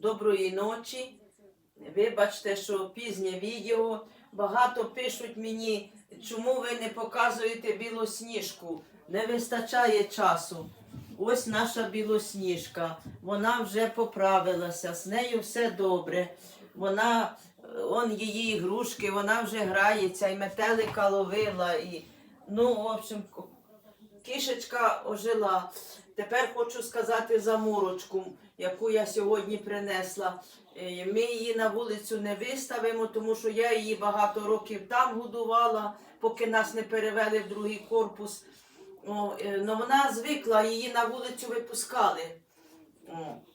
доброї ночі. Вибачте, що пізнє відео. Багато пишуть мені, чому ви не показуєте білосніжку. Не вистачає часу. Ось наша білосніжка. Вона вже поправилася, з нею все добре. Вона, он її ігрушки, вона вже грається, і метелика ловила. І, ну, в общем, кішечка ожила. Тепер хочу сказати за мурочку, яку я сьогодні принесла. Е, Ми її на вулицю не виставимо, тому що я її багато років там годувала, поки нас не перевели в другий корпус. О, е, ну вона звикла, її на вулицю випускали.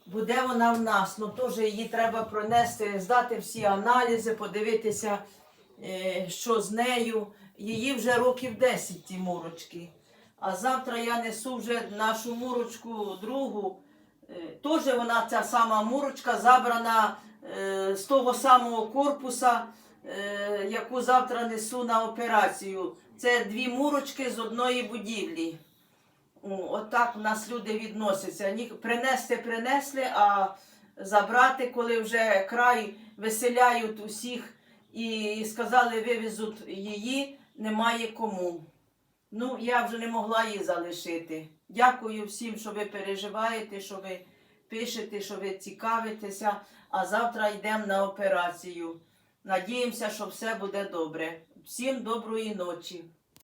Буде вона в нас, ну теж її треба пронести, здати всі аналізи, подивитися, е, що з нею. Її вже років 10 ті мурочки. А завтра я несу вже нашу мурочку другу. Е, Теж вона ця сама мурочка забрана е, з того самого корпуса, е, яку завтра несу на операцію. Це дві мурочки з одної будівлі. Отак у нас люди відносяться. Принести принесли, а забрати, коли вже край виселяють усіх і сказали, вивезуть її, немає кому. Ну, я вже не могла її залишити. Дякую всім, що ви переживаєте, що ви пишете, що ви цікавитеся. А завтра йдемо на операцію. Надіємося, що все буде добре. Всім доброї ночі.